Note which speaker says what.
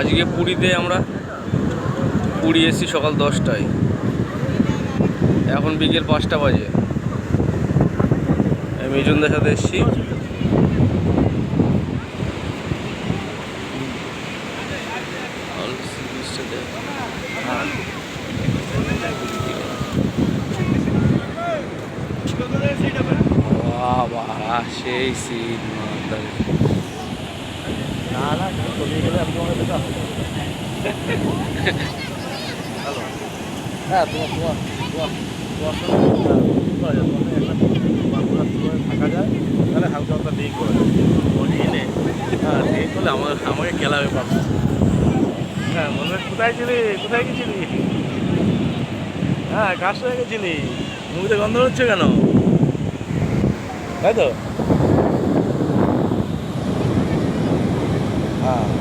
Speaker 1: আজকে পুরীতে আমরা পুরী এসেছি সকাল দশটায়। এখন বিকেল পাঁচটা বাজে। আমি মিজনদার সাথে এসেছি। বাবা সেই সিট
Speaker 2: না না চলে গেলে আমি তোমাকে দেখা হ্যালো। হ্যাঁ তোমার তোমার সঙ্গে থাকা যায় তাহলে হালকা হালকা ডিং করা। ও ডিনে হ্যাঁ ডিং করলে আমার আমাকে খেলাবে পাবো হ্যাঁ মনে কোথায় ছিলি কোথায় গেছিলি? হ্যাঁ কার সঙ্গে গেছিলি? মুভিতে গন্ধ হচ্ছে কেন? তাই তো? হ্যাঁ